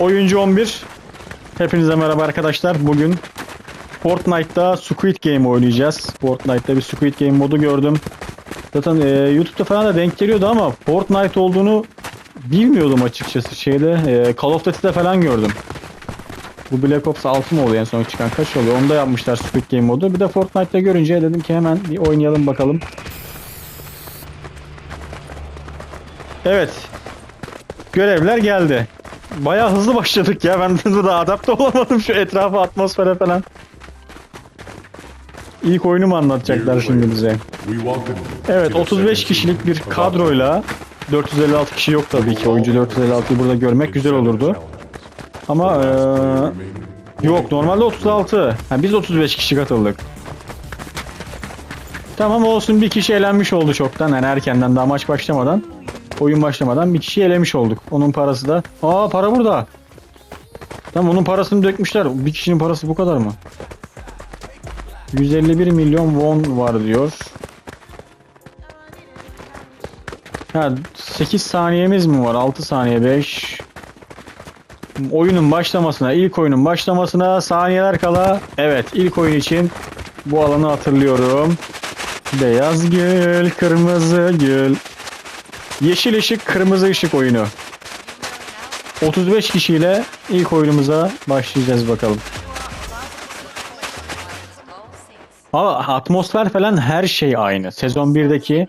Oyuncu 11. Hepinize merhaba arkadaşlar. Bugün Fortnite'da Squid Game oynayacağız. Fortnite'da bir Squid Game modu gördüm. Zaten e, YouTube'da falan da denk geliyordu ama Fortnite olduğunu bilmiyordum açıkçası. Şeyde e, Call of Duty'de falan gördüm. Bu Black Ops 6 mı oluyor en son çıkan kaç oluyor? Onda yapmışlar Squid Game modu. Bir de Fortnite'da görünce dedim ki hemen bir oynayalım bakalım. Evet. Görevler geldi. Bayağı hızlı başladık ya. Ben de daha adapte olamadım şu etrafa, atmosfere falan. İlk oyunu mu anlatacaklar şimdi bize? Evet 35 kişilik bir kadroyla 456 kişi yok tabii ki. Oyuncu 456'yı burada görmek güzel olurdu. Ama eee, yok normalde 36. Ha, biz 35 kişi katıldık. Tamam olsun bir kişi elenmiş oldu çoktan yani erkenden daha maç başlamadan. Oyun başlamadan bir kişi elemiş olduk. Onun parası da. Aa para burada. Tamam onun parasını dökmüşler. Bir kişinin parası bu kadar mı? 151 milyon won var diyor. Ha 8 saniyemiz mi var? 6 saniye 5. Oyunun başlamasına, ilk oyunun başlamasına saniyeler kala. Evet, ilk oyun için bu alanı hatırlıyorum. Beyaz gül, kırmızı gül. Yeşil ışık, kırmızı ışık oyunu. 35 kişiyle ilk oyunumuza başlayacağız bakalım. Aa, atmosfer falan her şey aynı. Sezon 1'deki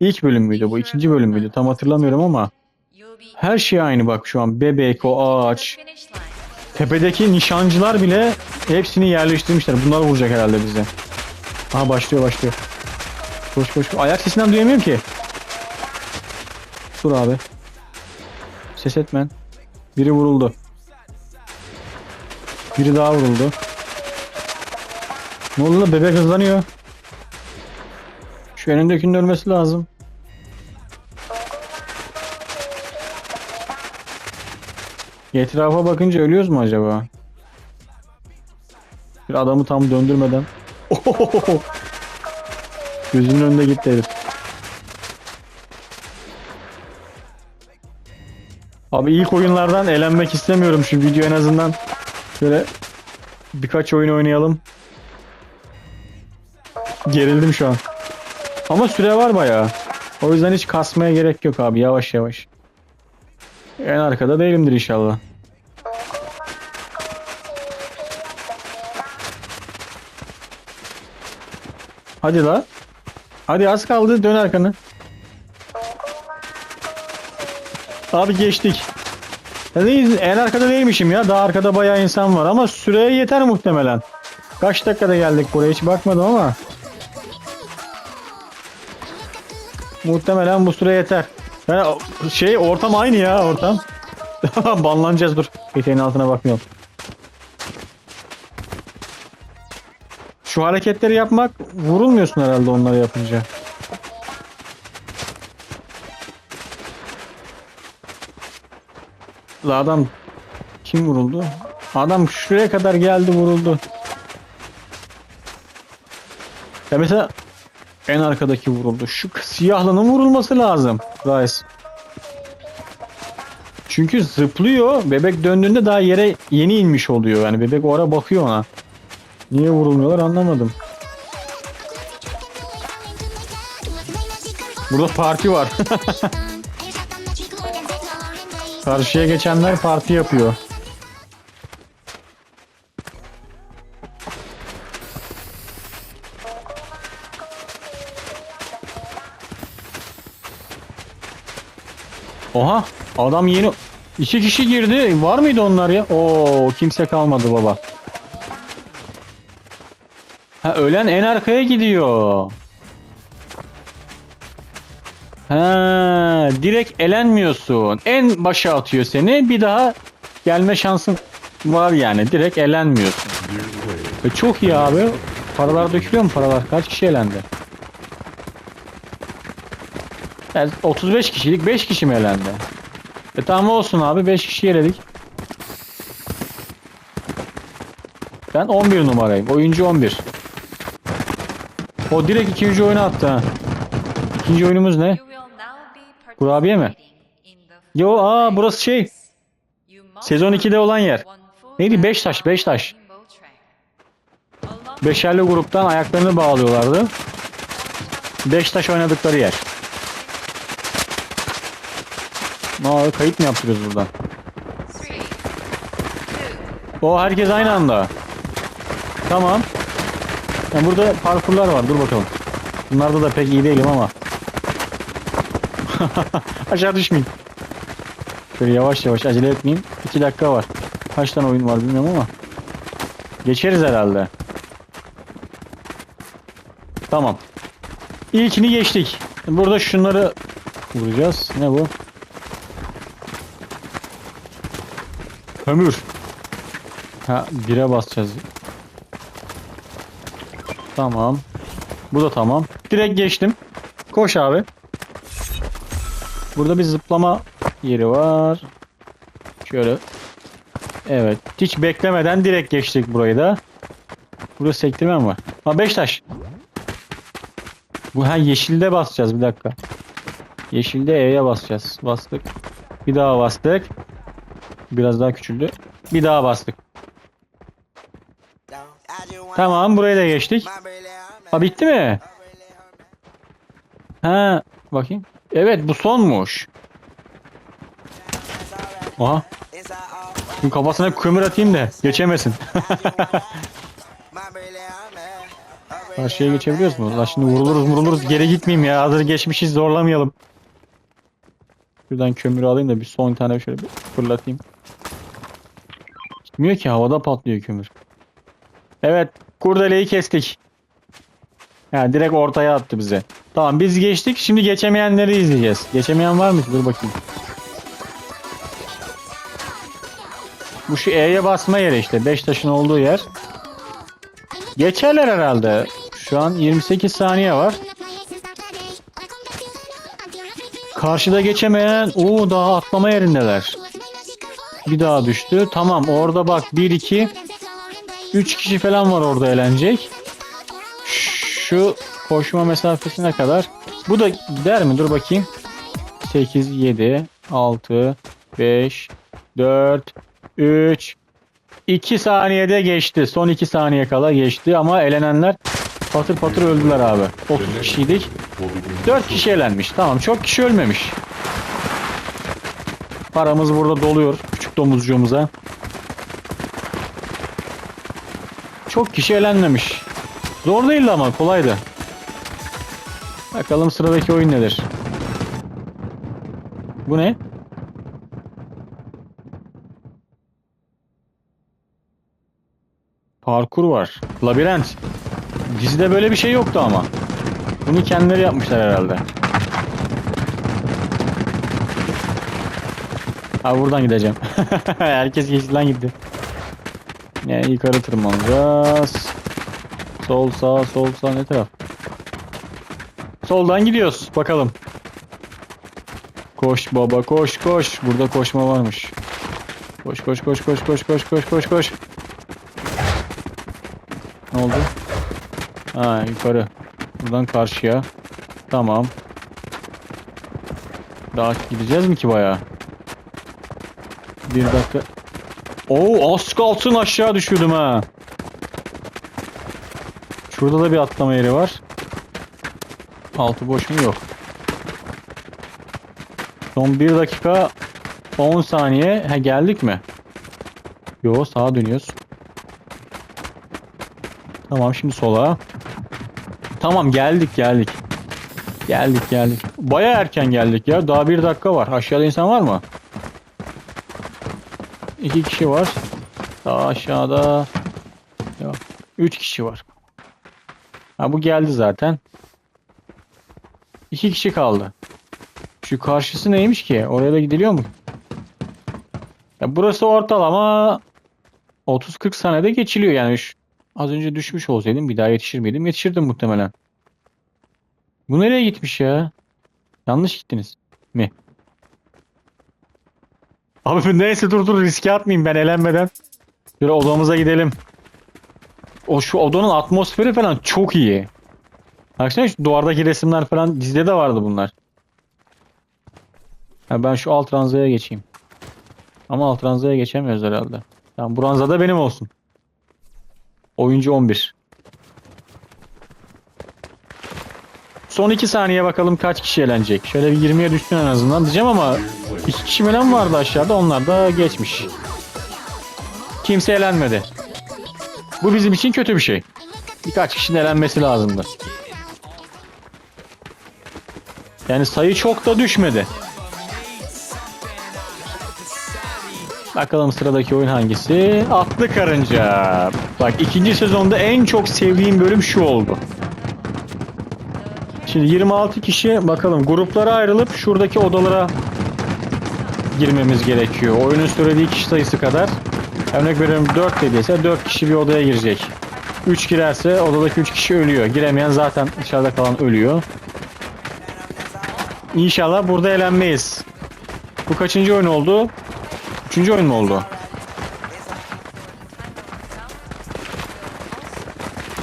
ilk bölüm müydü bu? ikinci bölüm müydü? Tam hatırlamıyorum ama her şey aynı bak şu an. Bebek, o ağaç. Tepedeki nişancılar bile hepsini yerleştirmişler. Bunlar vuracak herhalde bize. Aha başlıyor başlıyor. Koş. koş. Ayak sesinden duyamıyorum ki. Dur abi. Ses etmen. Biri vuruldu. Biri daha vuruldu. Ne oldu lan bebek hızlanıyor. Şu önündekinin ölmesi lazım. Etrafa bakınca ölüyoruz mu acaba? Bir adamı tam döndürmeden. Gözümün önünde gitti herif. Abi ilk oyunlardan elenmek istemiyorum şu video en azından. Şöyle birkaç oyun oynayalım. Gerildim şu an. Ama süre var bayağı. O yüzden hiç kasmaya gerek yok abi yavaş yavaş. En arkada değilimdir inşallah. Hadi la. Hadi az kaldı dön arkanı. Abi geçtik. En arkada değilmişim ya. Daha arkada bayağı insan var ama süreye yeter muhtemelen. Kaç dakikada geldik buraya hiç bakmadım ama. Muhtemelen bu süre yeter. Yani şey ortam aynı ya ortam. Banlanacağız dur. Eteğin altına bakmıyorum. Şu hareketleri yapmak vurulmuyorsun herhalde onları yapınca. La adam kim vuruldu? Adam şuraya kadar geldi vuruldu. Ya mesela en arkadaki vuruldu. Şu siyahlının vurulması lazım. Rice. Çünkü zıplıyor. Bebek döndüğünde daha yere yeni inmiş oluyor. Yani bebek o ara bakıyor ona. Niye vurulmuyorlar anlamadım. Burada parti var. Karşıya geçenler parti yapıyor. Oha adam yeni iki kişi girdi. Var mıydı onlar ya? Oo kimse kalmadı baba. Ha ölen en arkaya gidiyor. Ha direkt elenmiyorsun. En başa atıyor seni. Bir daha gelme şansın var yani. Direkt elenmiyorsun. E çok iyi abi. Paralar dökülüyor mu paralar? Kaç kişi elendi? Yani 35 kişilik 5 kişi mi elendi? E tamam olsun abi 5 kişi eledik. Ben 11 numarayım. Oyuncu 11. O direkt ikinci oyuna attı ha. İkinci oyunumuz ne? Kurabiye mi? Yo aa burası şey. Sezon 2'de olan yer. Neydi? Beştaş, Beştaş. Beşerli gruptan ayaklarını bağlıyorlardı. Beştaş oynadıkları yer. Aa, kayıt mı yaptırıyoruz buradan? O herkes aynı anda. Tamam. Yani burada parkurlar var. Dur bakalım. Bunlarda da pek iyi değilim ama. Aşağı düşmeyin. Şöyle yavaş yavaş acele etmeyeyim. 2 dakika var. Kaç tane oyun var bilmiyorum ama. Geçeriz herhalde. Tamam. İlkini geçtik. Burada şunları vuracağız. Ne bu? Kömür. Ha, bire basacağız. Tamam. Bu da tamam. Direkt geçtim. Koş abi. Burada bir zıplama yeri var. Şöyle. Evet. Hiç beklemeden direkt geçtik burayı da. Burada sektirme mi var? Ha Beşiktaş. Bu ha yeşilde basacağız bir dakika. Yeşilde E'ye basacağız. Bastık. Bir daha bastık. Biraz daha küçüldü. Bir daha bastık. Tamam burayı da geçtik. Ha bitti mi? Ha bakayım. Evet bu sonmuş. Aha. Şimdi kafasına kömür atayım da geçemesin. Karşıya geçebiliyoruz mu? La şimdi vuruluruz vuruluruz geri gitmeyeyim ya. Hazır geçmişiz zorlamayalım. Şuradan kömürü alayım da bir son tane şöyle bir fırlatayım. Gitmiyor ki havada patlıyor kömür. Evet kurdeleyi kestik. Yani direkt ortaya attı bize. Tamam biz geçtik. Şimdi geçemeyenleri izleyeceğiz. Geçemeyen var mı? Dur bakayım. Bu şu E'ye basma yeri işte. 5 taşın olduğu yer. Geçerler herhalde. Şu an 28 saniye var. Karşıda geçemeyen o daha atlama yerindeler. Bir daha düştü. Tamam orada bak 1 2 3 kişi falan var orada eğlenecek. Şu koşma mesafesine kadar. Bu da gider mi? Dur bakayım. 8 7 6 5 4 3 2 saniyede geçti. Son 2 saniye kala geçti ama elenenler patır patır öldüler abi. 30 kişiydik. 4 kişi elenmiş. Tamam çok kişi ölmemiş. Paramız burada doluyor küçük domuzcuğumuza. Çok kişi elenmemiş. Zor değildi ama kolaydı. Bakalım sıradaki oyun nedir? Bu ne? Parkur var. Labirent. Dizide böyle bir şey yoktu ama. Bunu kendileri yapmışlar herhalde. Ha buradan gideceğim. Herkes yeşilden gitti. Yani yukarı tırmanacağız. Sol sağ sol sağ ne taraf? Soldan gidiyoruz. Bakalım. Koş baba koş koş. Burada koşma varmış. Koş koş koş koş koş koş koş koş koş. Ne oldu? Ha yukarı. Buradan karşıya. Tamam. Daha gideceğiz mi ki bayağı? Bir dakika. Oo az kalsın aşağı düşürdüm ha. Şurada da bir atlama yeri var. Altı boş mu? Yok. Son 1 dakika 10 saniye. Ha geldik mi? Yo sağa dönüyoruz. Tamam şimdi sola. Tamam geldik geldik. Geldik geldik. Baya erken geldik ya. Daha bir dakika var. Aşağıda insan var mı? İki kişi var. Daha aşağıda. Yok. Üç kişi var. Ha bu geldi zaten. İki kişi kaldı. Şu karşısı neymiş ki? Oraya da gidiliyor mu? Ya burası ortalama 30-40 saniyede geçiliyor yani. Şu- az önce düşmüş olsaydım bir daha yetişir miydim? Yetişirdim muhtemelen. Bu nereye gitmiş ya? Yanlış gittiniz mi? Abi neyse dur dur riske atmayayım ben elenmeden. Şöyle odamıza gidelim. O şu odanın atmosferi falan çok iyi. Baksana şu duvardaki resimler falan dizide de vardı bunlar. Ha, ben şu alt ranzaya geçeyim. Ama alt ranzaya geçemiyoruz herhalde. Tamam bu ranza da benim olsun. Oyuncu 11. Son 2 saniye bakalım kaç kişi eğlenecek. Şöyle bir 20'ye düşsün en azından diyeceğim ama 2 kişi falan vardı aşağıda onlar da geçmiş. Kimse eğlenmedi. Bu bizim için kötü bir şey. Birkaç kişinin eğlenmesi lazımdı. Yani sayı çok da düşmedi. Bakalım sıradaki oyun hangisi? Atlı Karınca. Bak ikinci sezonda en çok sevdiğim bölüm şu oldu. Şimdi 26 kişi bakalım gruplara ayrılıp şuradaki odalara girmemiz gerekiyor. Oyunun söylediği kişi sayısı kadar. Örnek veriyorum 4 dediyse 4 kişi bir odaya girecek. 3 girerse odadaki 3 kişi ölüyor. Giremeyen zaten dışarıda kalan ölüyor. İnşallah burada eğlenmeyiz. Bu kaçıncı oyun oldu? Üçüncü oyun mu oldu?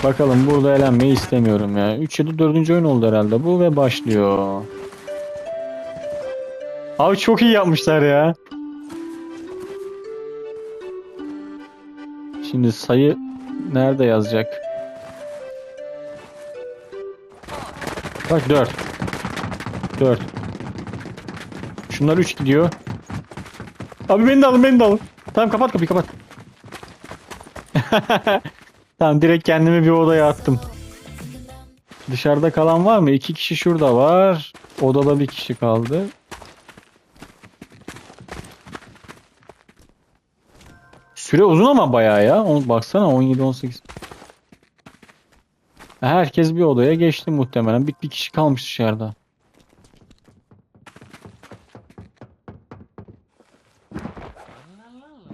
Bakalım burada eğlenmeyi istemiyorum ya. 3 ya da 4. oyun oldu herhalde bu ve başlıyor. Abi çok iyi yapmışlar ya. Şimdi sayı nerede yazacak? Bak 4. 4. Şunlar 3 gidiyor. Abi beni de alın beni de alın. Tamam kapat kapıyı kapat. tamam direkt kendimi bir odaya attım. Dışarıda kalan var mı? İki kişi şurada var. Odada bir kişi kaldı. Süre uzun ama bayağı ya. Onu baksana 17-18. Herkes bir odaya geçti muhtemelen. Bir, bir kişi kalmış dışarıda.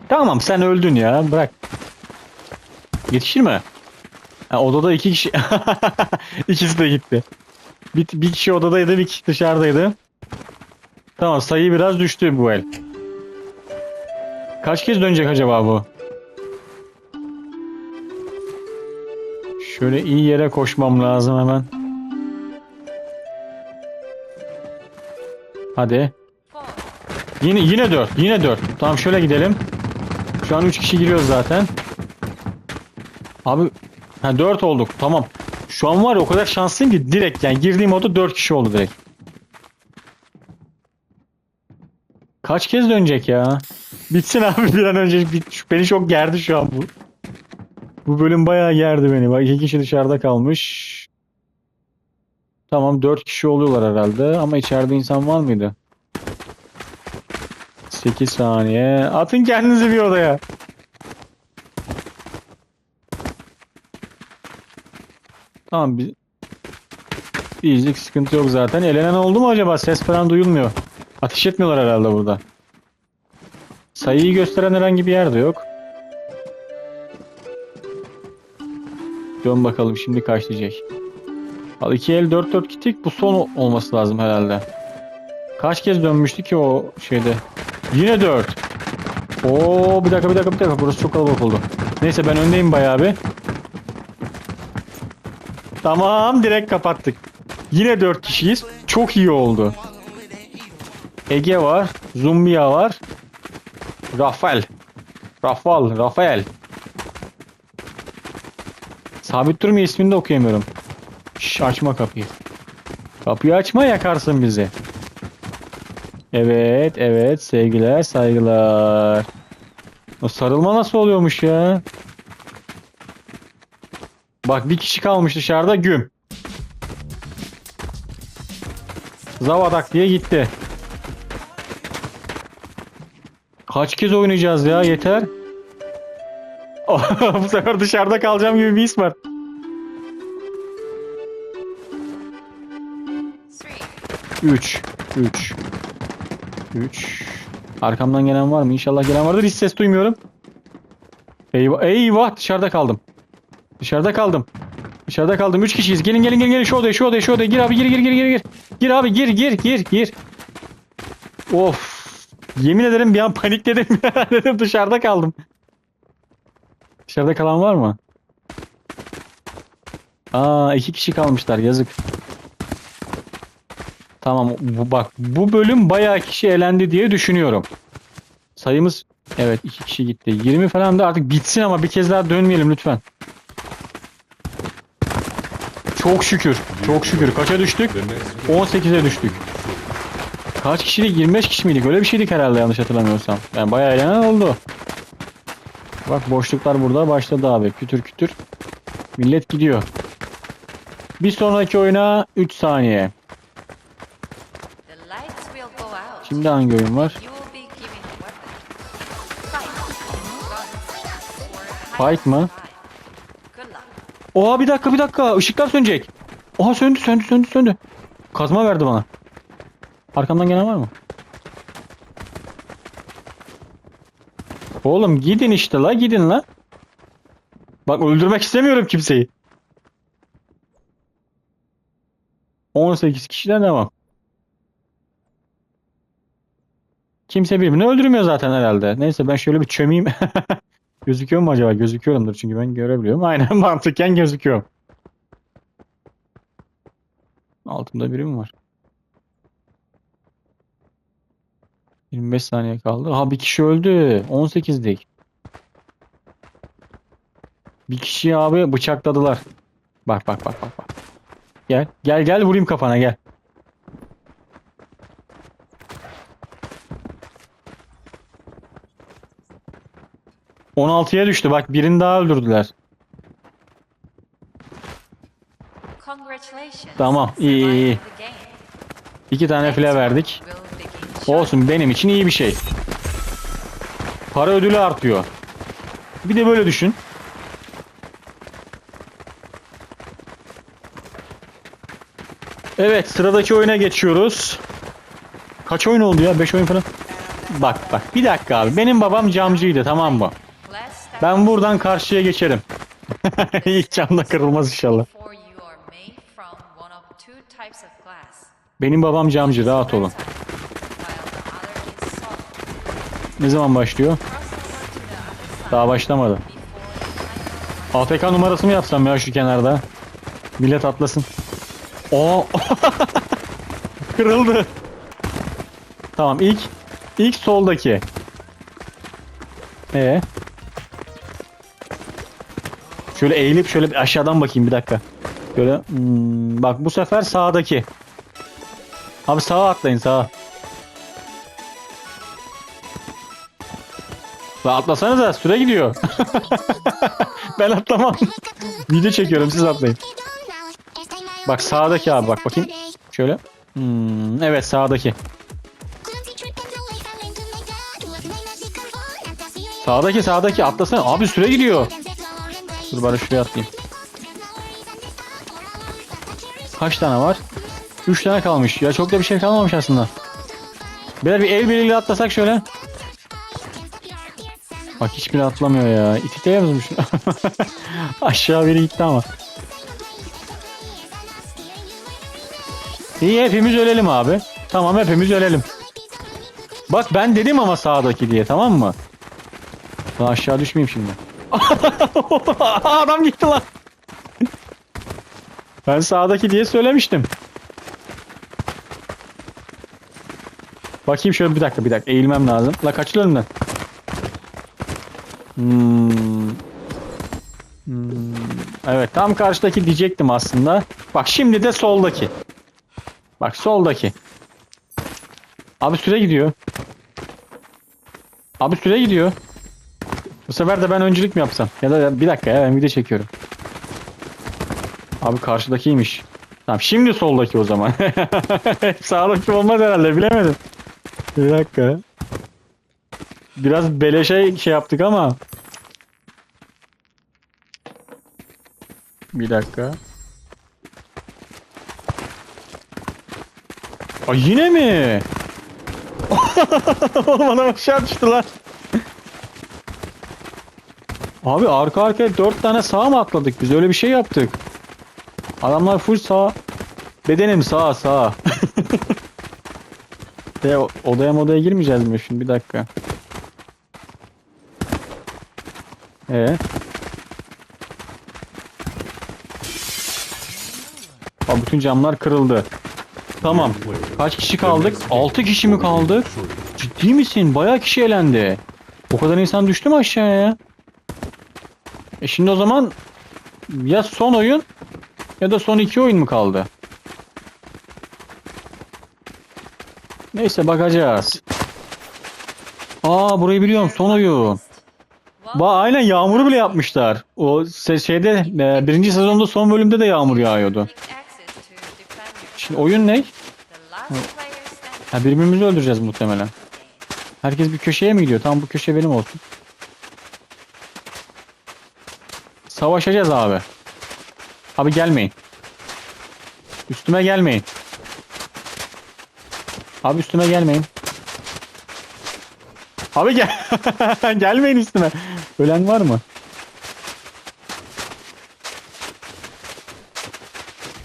Tamam sen öldün ya. Bırak. Yetişir mi? Ha, odada iki kişi. İkisi de gitti. Bir, bir kişi odadaydı, bir kişi dışarıdaydı. Tamam sayı biraz düştü bu el. Kaç kez dönecek acaba bu? Şöyle iyi yere koşmam lazım hemen. Hadi. Yine yine 4. Yine 4. Tamam şöyle gidelim. Şu an 3 kişi giriyoruz zaten. Abi ha 4 olduk. Tamam. Şu an var ya o kadar şanslıyım ki direkt yani girdiğim oda 4 kişi oldu direkt. Kaç kez dönecek ya? Bitsin abi bir an önce. Bit- Beni çok gerdi şu an bu. Bu bölüm bayağı gerdi beni. Bak iki kişi dışarıda kalmış. Tamam 4 kişi oluyorlar herhalde ama içeride insan var mıydı? 8 saniye. Atın kendinizi bir odaya. Tamam bir Bizlik sıkıntı yok zaten. Elenen oldu mu acaba? Ses falan duyulmuyor. Ateş etmiyorlar herhalde burada. Sayıyı gösteren herhangi bir yer de yok. Dön bakalım şimdi kaç diyecek. Al 2 el 4 4 gittik. Bu son olması lazım herhalde. Kaç kez dönmüştü ki o şeyde? Yine 4. Oo bir dakika bir dakika bir dakika. Burası çok kalabalık oldu. Neyse ben öndeyim bayağı bir. Tamam direkt kapattık. Yine 4 kişiyiz. Çok iyi oldu. Ege var. Zumbia var. Rafael. Rafael. Rafael. Sabit durmuyor ismini de okuyamıyorum. Şş, açma kapıyı. Kapıyı açma yakarsın bizi. Evet, evet. Sevgiler, saygılar. O sarılma nasıl oluyormuş ya? Bak bir kişi kalmış dışarıda güm. Zavadak diye gitti. Kaç kez oynayacağız ya yeter. Bu sefer dışarıda kalacağım gibi bir his var. 3 3 3 Arkamdan gelen var mı? İnşallah gelen vardır. Hiç ses duymuyorum. Eyvah, eyvah dışarıda kaldım. Dışarıda kaldım. Dışarıda kaldım. 3 kişiyiz. Gelin gelin gelin gelin şu odaya şu odaya şu odaya. Gir abi gir gir gir gir. Gir abi gir gir gir gir. Of. Yemin ederim bir an panikledim. dedim dışarıda kaldım. Dışarıda kalan var mı? Aa iki kişi kalmışlar yazık. Tamam bu bak bu bölüm bayağı kişi elendi diye düşünüyorum. sayımız evet iki kişi gitti. 20 falan da artık bitsin ama bir kez daha dönmeyelim lütfen. Çok şükür. Çok şükür. Kaça düştük? 18'e düştük. Kaç kişiydik? 25 kişi miydik? Öyle bir şeydik herhalde yanlış hatırlamıyorsam. Yani bayağı eğlenen oldu. Bak boşluklar burada başladı abi. Kütür kütür. Millet gidiyor. Bir sonraki oyuna 3 saniye. Şimdi hangi oyun var? Fight. Mı? Oha bir dakika bir dakika ışıklar sönecek. Oha söndü söndü söndü söndü. Kazma verdi bana. Arkamdan gelen var mı? Oğlum gidin işte la gidin la. Bak öldürmek istemiyorum kimseyi. 18 kişiden devam. Kimse birbirini öldürmüyor zaten herhalde. Neyse ben şöyle bir çömeyim. Gözüküyor mu acaba? Gözüküyorumdur çünkü ben görebiliyorum. Aynen mantıken gözüküyorum. Altımda biri mi var? 25 saniye kaldı. Ha bir kişi öldü. 18'dik. Bir kişiyi abi bıçakladılar. Bak bak bak bak bak. Gel. Gel gel vurayım kafana gel. ...16'ya düştü. Bak birini daha öldürdüler. Tamam, iyi, iyi, iyi. İki tane file verdik. Olsun benim için iyi bir şey. Para ödülü artıyor. Bir de böyle düşün. Evet sıradaki oyuna geçiyoruz. Kaç oyun oldu ya? 5 oyun falan. Bak bak bir dakika abi. Benim babam camcıydı tamam mı? Ben buradan karşıya geçerim. İlk camda kırılmaz inşallah. Benim babam camcı rahat olun. Ne zaman başlıyor? Daha başlamadı. AFK numarası mı yapsam ya şu kenarda? Millet atlasın. Oo. Kırıldı. Tamam ilk ilk soldaki. Ee. Şöyle eğilip şöyle aşağıdan bakayım bir dakika. Böyle hmm, bak bu sefer sağdaki. Abi sağa atlayın sağa. La atlasanız da süre gidiyor. ben atlamam. Video çekiyorum siz atlayın. Bak sağdaki abi bak bakayım. Şöyle. Hmm, evet sağdaki. Sağdaki sağdaki atlasana. Abi süre gidiyor. Dur bari şuraya atlayayım. Kaç tane var? 3 tane kalmış. Ya çok da bir şey kalmamış aslında. Beyler bir el birliğiyle atlasak şöyle. Bak hiçbiri atlamıyor ya. İtikte yazmış. Aşağı biri gitti ama. İyi hepimiz ölelim abi. Tamam hepimiz ölelim. Bak ben dedim ama sağdaki diye tamam mı? Lan aşağı düşmeyeyim şimdi. Adam gitti lan. Ben sağdaki diye söylemiştim. Bakayım şöyle bir dakika bir dakika eğilmem lazım. La kaçıl önümden. Hmm. Evet tam karşıdaki diyecektim aslında. Bak şimdi de soldaki. Bak soldaki. Abi süre gidiyor. Abi süre gidiyor. Bu sefer de ben öncülük mü yapsam? Ya da bir dakika ya ben video çekiyorum. Abi karşıdakiymiş. Tamam şimdi soldaki o zaman. Sağdaki olmaz herhalde bilemedim. Bir dakika. Biraz beleşe şey yaptık ama. Bir dakika. Ay yine mi? Adam aşağı düştü lan. Abi arka arkaya dört tane sağ mı atladık biz? Öyle bir şey yaptık. Adamlar full sağ. Bedenim sağ sağ. De odaya modaya girmeyeceğiz mi şimdi? Bir dakika. Ee? Aa, bütün camlar kırıldı. Tamam. Kaç kişi kaldık? 6 kişi mi kaldık? ciddi misin? Bayağı kişi elendi. O kadar insan düştü mü aşağıya ya? E şimdi o zaman ya son oyun ya da son iki oyun mu kaldı? Neyse bakacağız. Aa burayı biliyorum son oyun. Ba aynen yağmuru bile yapmışlar. O se- şeyde e, birinci sezonda son bölümde de yağmur yağıyordu. Şimdi oyun ne? Ha birbirimizi öldüreceğiz muhtemelen. Herkes bir köşeye mi gidiyor? Tamam bu köşe benim olsun. Savaşacağız abi. Abi gelmeyin. Üstüme gelmeyin. Abi üstüme gelmeyin. Abi gel. gelmeyin üstüme. Ölen var mı?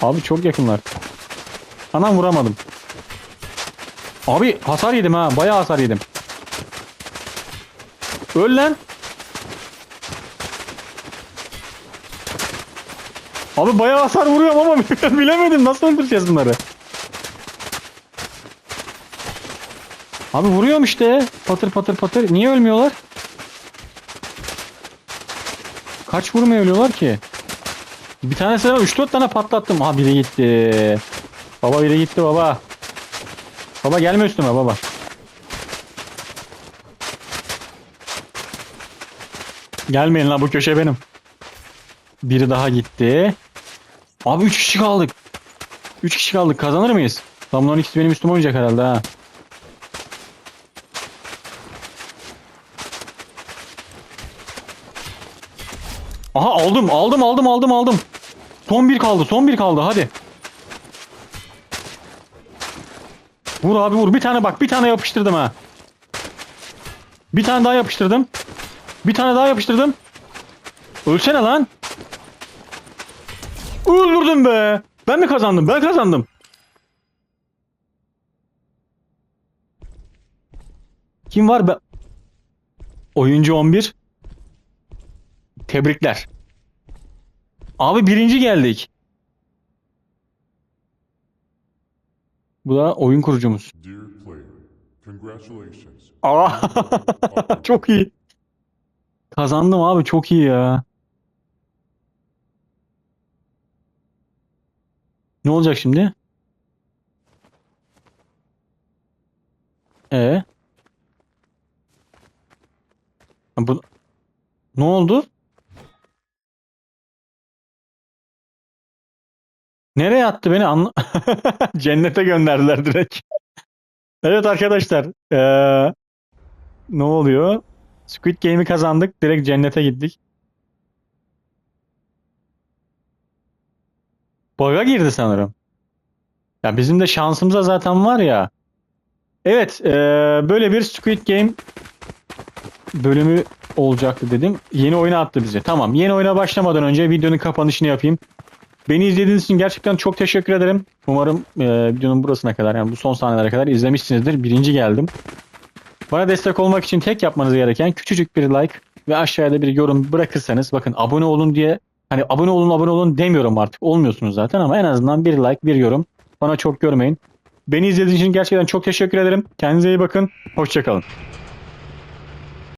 Abi çok yakınlar. Anam vuramadım. Abi hasar yedim ha. Bayağı hasar yedim. Öl lan. Abi bayağı hasar vuruyorum ama bilemedim. Nasıl öldüreceğiz bunları? Abi vuruyorum işte. Patır patır patır. Niye ölmüyorlar? Kaç vurmaya ölüyorlar ki? Bir tanesi 3-4 tane patlattım. Aha biri gitti. Baba biri gitti baba. Baba gelme üstüme baba. Gelmeyin lan bu köşe benim. Biri daha gitti. Abi 3 kişi kaldık. 3 kişi kaldık. Kazanır mıyız? Lan bunların ikisi benim üstüme oynayacak herhalde ha. Aha aldım aldım aldım aldım aldım. Son bir kaldı son bir kaldı hadi. Vur abi vur bir tane bak bir tane yapıştırdım ha. Bir tane daha yapıştırdım. Bir tane daha yapıştırdım. Ölsene lan. Öldürdüm be. Ben mi kazandım? Ben kazandım. Kim var be? Oyuncu 11. Tebrikler. Abi birinci geldik. Bu da oyun kurucumuz. Aa, çok iyi. Kazandım abi çok iyi ya. Ne olacak şimdi? E bu ne oldu? Nereye attı beni anla Cennete gönderdiler direkt. Evet arkadaşlar. eee, ne oluyor? Squid Game'i kazandık. Direkt cennete gittik. Bug'a girdi sanırım. Ya bizim de şansımıza zaten var ya. Evet, eee, böyle bir Squid Game bölümü olacaktı dedim. Yeni oyuna attı bizi. Tamam, yeni oyuna başlamadan önce videonun kapanışını yapayım. Beni izlediğiniz için gerçekten çok teşekkür ederim. Umarım eee, videonun burasına kadar yani bu son sahnelere kadar izlemişsinizdir. Birinci geldim. Bana destek olmak için tek yapmanız gereken küçücük bir like ve aşağıda bir yorum bırakırsanız bakın abone olun diye hani abone olun abone olun demiyorum artık olmuyorsunuz zaten ama en azından bir like bir yorum bana çok görmeyin. Beni izlediğiniz için gerçekten çok teşekkür ederim. Kendinize iyi bakın. Hoşçakalın.